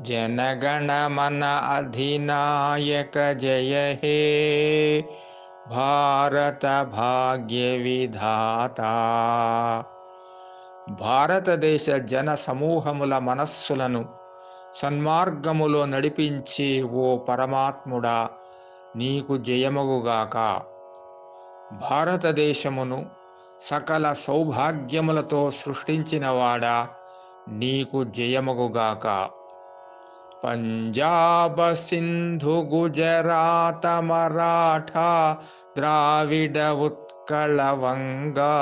జనగణమన అధినాయక జయ హే భారత భాగ్య విధాత భారతదేశ జన సమూహముల మనస్సులను సన్మార్గములో నడిపించి ఓ పరమాత్ముడా నీకు జయమగుగాక. భారతదేశమును సకల సౌభాగ్యములతో సృష్టించినవాడా నీకు జయమగుగాక. పంజాబ సింధు గుజరాత మరాఠా ద్రావిడ ఉత్కళ వంగా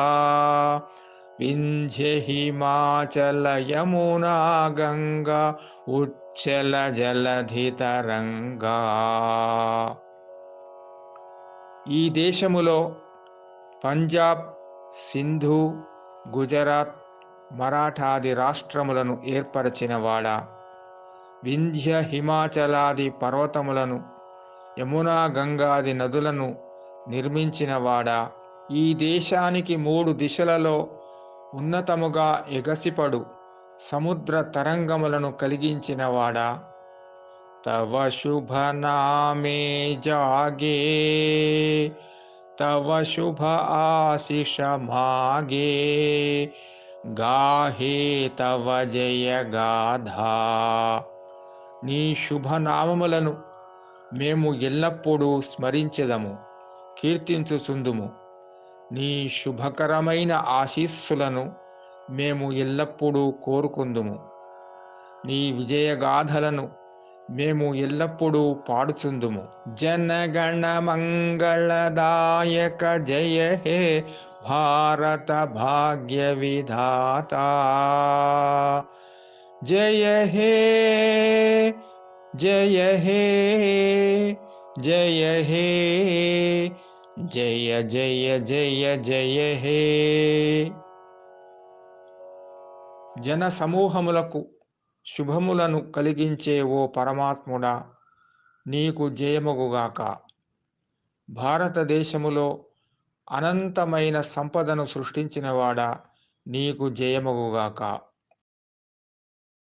వింధ్య హిమాచల యమునా గంగా ఉచ్చల జలధితరంగా. ఈ దేశములో పంజాబ్ సింధు గుజరాత్ మరాఠాది రాష్ట్రములను ఏర్పరచినవాడా? వింధ్య హిమాచలాది పర్వతములను యమునా గంగాది నదులను నిర్మించినవాడా ఈ దేశానికి మూడు దిశలలో ఉన్నతముగా ఎగసిపడు సముద్ర తరంగములను కలిగించినవాడా తవ శుభ నామే జాగే తవ శుభ ఆశిష మాగే. గాహే తవ జయ గాధా నీ శుభనామములను మేము ఎల్లప్పుడూ స్మరించెదము కీర్తించుచుందుము. నీ శుభకరమైన ఆశీస్సులను మేము ఎల్లప్పుడూ కోరుకుందుము. నీ విజయగాథలను మేము ఎల్లప్పుడూ పాడుచుందుము. జనగణ మంగళదాయక జయ హే భారత భాగ్య విధాత జయ హే జయ హే జయ హే జయ జయ జయ జయ హే. జన సమూహములకు శుభములను కలిగించే ఓ పరమాత్ముడా నీకు జయమగుగాక. భారతదేశములో అనంతమైన సంపదను సృష్టించినవాడా నీకు జయమగుగాక.